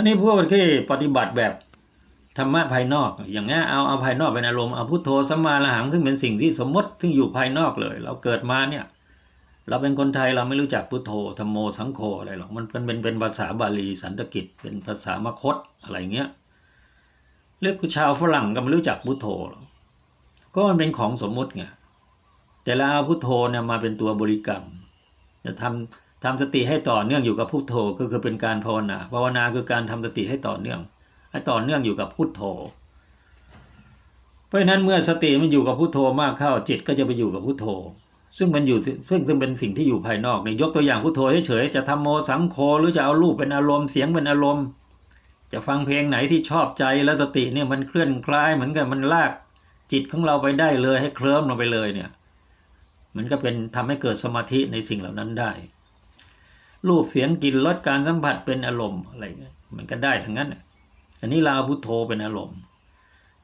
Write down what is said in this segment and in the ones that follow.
อันนี้พวกที่ปฏิบัติแบบธรรมะภายนอก อย่างนี้ยเอาเอาภายนอกเป็นอารมณ์เอาพุทโธสัมมาละหังซึ่งเป็นสิ่งที่สมมติซึ่งอยู่ภายนอกเลย เราเกิดมาเนี่ย เราเป็นคนไทยเราไม่รู้จักพุทโธธรรมโมสังโฆอะไรหรอกมันเป็นเป็นเป็นภาษาบาลีสันสกฤตเป็นภาษามคตอะไรเงี้ยเรียกชาวฝรั่งก็ไม่รู้จักพุทโธก็มันเป็นของสมมติไงแต่เราเอาพุทโธเนี่ยมาเป็นตัวบริกรรม จะทำ ทำสติให้ต่อเนื่องอยู่กับพุทโธก็คือเป็นการภาวนาภาวนาคือการทำสติให้ต่อเนื่อง ให้ต่อเนื่องอยู่กับพุทโธ เพราะฉะนั้นเมื่อสติมันอยู่กับพุทโธมากเข้าจิตก็จะไปอยู่กับพุทโธ ซึ่งมันอยู่ซึ่งซึ่งเป็นสิ่งที่อยู่ภายนอกเนี่ยยกตัวอย่างพุทโธเฉยๆจะทำโมสังโฆหรือจะเอารูปเป็นอารมณ์เสียงเป็นอารมณ์ จะฟังเพลงไหนที่ชอบใจแล้วสติเนี่ยมันเคลื่อนคลายเหมือนกับมันลากจิตของเราไปได้เลยให้เคลิ้มลงไปเลยเนี่ยมันก็เป็นทำให้เกิดสมาธิในสิ่งเหล่านั้นได้ รูปเสียงกลิ่นรสการสัมผัสเป็นอารมณ์อะไรเงี้ยมันก็ได้ทั้งนั้นอันนี้เราพุทโธเป็นอารมณ์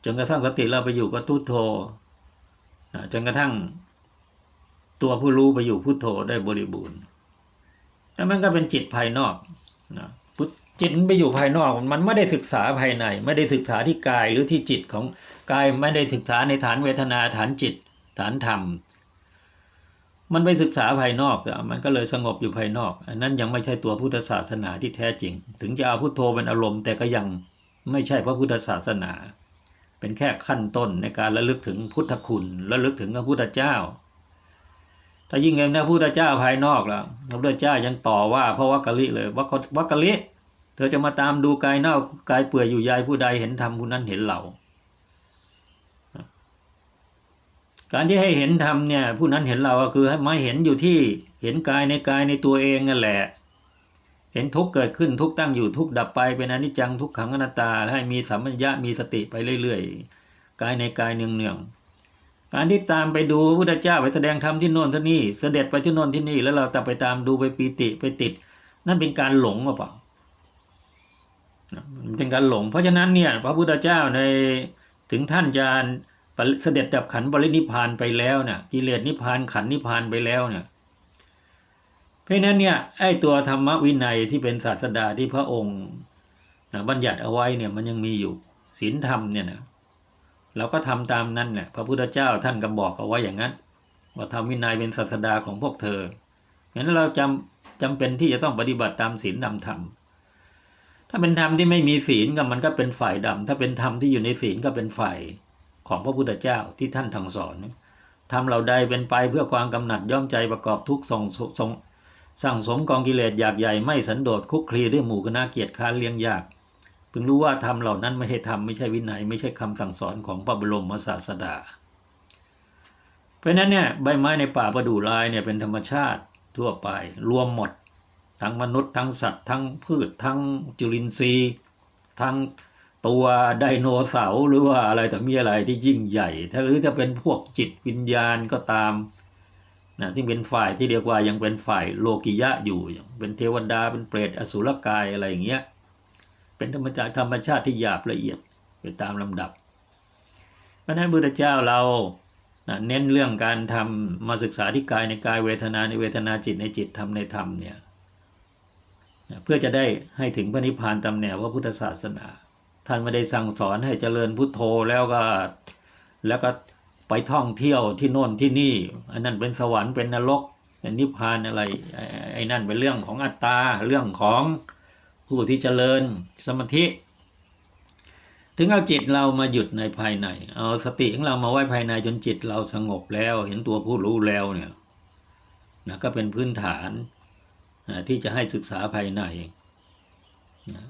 จนกระทั่งสติเราไปอยู่กับพุทโธจนกระทั่งตัวผู้รู้ไปอยู่พุทโธได้บริบูรณ์แต่มันก็เป็นจิตภายนอกนะจิตมันไปอยู่ภายนอกมันไม่ได้ศึกษาภายใน ไม่ได้ศึกษาที่กายหรือที่จิตของกายไม่ได้ศึกษาในฐานเวทนาฐานจิต ฐานธรรม มันไปศึกษาภายนอกมันก็เลยสงบอยู่ภายนอก อันนั้นยังไม่ใช่ตัวพุทธศาสนาที่แท้จริง ถึงจะเอาพุทโธเป็นอารมณ์ แต่ก็ยังไม่ใช่พระพุทธศาสนา เป็นแค่ขั้นต้นในการระลึกถึงพุทธคุณระลึกถึงพระพุทธเจ้า ถ้ายิ่งเงินพระพุทธเจ้าภายนอกแล้วพระพุทธเจ้ายังต่อว่าพระวักกะลิเลยวักวักกะลิเธอจะมาตามดูกายเน่ากายเปื่อยอยู่ยายผู้ใดเห็นธรรมผู้นั้นเห็นเรา การที่ให้เห็นธรรมเนี่ยผู้นั้นเห็นเราก็คือให้มาเห็นอยู่ที่เห็นกายในกายในตัวเองนั่นแหละ เห็นทุกเกิดขึ้นทุกตั้งอยู่ทุกดับไปเป็นอนิจจังทุกขังอนัตตาให้มีสัมปัญญะมีสติไปเรื่อยๆ กายในกายเนืองๆการที่ตามไปดูพระพุทธเจ้าไปแสดงธรรมที่โน่นที่นี่ เสด็จไปที่โน่นที่นี่ แล้วเราแต่ไปตามดูไปปีติไปติด นั่นเป็นการหลงหรือเปล่ามันเป็นการหลง เพราะฉะนั้นเนี่ยพระพุทธเจ้าในถึงท่านจะ เสด็จดับขันธ์ปรินิพานไปแล้วเนี่ยกิเลสนิพานขันนิพานไปแล้วเนี่ยเพราะนั้นเนี่ยไอ้ตัวธรรมวินัยที่เป็นศาสดาที่พระองค์นะบัญญัติเอาไว้เนี่ยมันยังมีอยู่ศีลธรรมเนี่ยนะเราก็ทำตามนั้นเนี่ยพระพุทธเจ้าท่านก็บอกเอาไว้อย่างนั้น ว่าธรรมวินัยเป็นศาสดาของพวกเธองั้นเราจำจำเป็นที่จะต้องปฏิบัติตามศีลนำธรรมถ้าเป็นธรรมที่ไม่มีศีลก็มันก็เป็นฝ่ายดำถ้าเป็นธรรมที่อยู่ในศีลก็เป็นฝ่าย ของพระพุทธเจ้าที่ท่านทางสอนทำเราใดเป็นไปเพื่อความกำหนัดย่อมใจประกอบทุกส่งส่งสั่งสมกองกิเลสอยากใหญ่ไม่สันโดษคุกคลีด้วยหมู่คณะเกียรติค้านเลี้ยงยากพึงรู้ว่าทำเหล่านั้นไม่ใช่ธรรมไม่ใช่วินัยไม่ใช่คำสั่งสอนของพระบรมศาสดา เพราะนั้นเนี่ยใบไม้ในป่าประดู่ลายเนี่ยเป็นธรรมชาติทั่วไปรวมหมด ทั้งมนุษย์ทั้งสัตว์ ทั้งพืชทั้งจุลินทรีย์ ทั้ง ตัวไดโนเสาร์หรือว่าอะไรแต่มีอะไรที่ยิ่งใหญ่ ถ้าหรือจะเป็นพวกจิตวิญญาณก็ตามนะที่เป็นฝ่ายที่เรียกว่ายังเป็นฝ่ายโลกิยะอยู่อย่างเป็นเทวดาเป็นเปรตอสุรกายอะไรอย่างเงี้ยเป็นธรรมชาติธรรมชาติที่หยาบละเอียดไปตามลำดับเพราะนั้นพุทธเจ้าเรานะเน้นเรื่องการทำมาศึกษาที่กายในกายเวทนาในเวทนาจิตในจิตธรรมในธรรมเนี่ยนะเพื่อจะได้ให้ถึงพระนิพพานตามแนวพระพุทธศาสนา ท่านไม่ได้สั่งสอนให้เจริญพุทโธแล้วก็แล้วก็ไปท่องเที่ยวที่โน่นที่นี่ อันนั้นเป็นสวรรค์เป็นนรกเป็นนิพพานอะไรไอ้นั่นเป็นเรื่องของอัตตาเรื่องของผู้ที่เจริญสมาธิ ถึงเอาจิตเรามาหยุดในภายในเอาสติของเรามาไว้ภายในจนจิตเราสงบแล้ว เห็นตัวผู้รู้แล้วเนี่ยนะก็เป็นพื้นฐานนะที่จะให้ศึกษาภายใน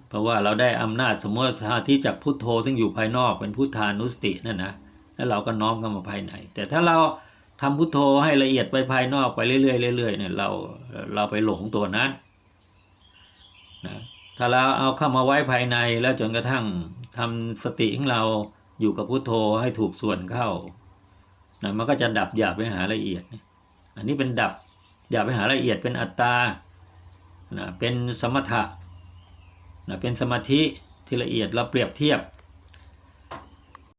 เพราะว่าเราได้อำนาจสมมติที่จากพุทโธซึ่งอยู่ภายนอกเป็นพุทธานุสตินั่นนะแล้วเราก็น้อมเข้ามาภายใน แต่ถ้าเราทำพุทโธให้ละเอียดไปภายนอกไปเรื่อยๆเรื่อยๆเนี่ยเราเราไปหลงตัวนั้นนะถ้าเราเอาเข้ามาไว้ภายในแล้วจนกระทั่งทำสติของเราอยู่กับพุทโธให้ถูกส่วนเข้านะมันก็จะดับหยาบไปหาละเอียด อันนี้เป็นดับหยาบไปหาละเอียดเป็นอัตตานะเป็นสมถะ นะเป็นสมาธิที่ละเอียดเราเปรียบเทียบ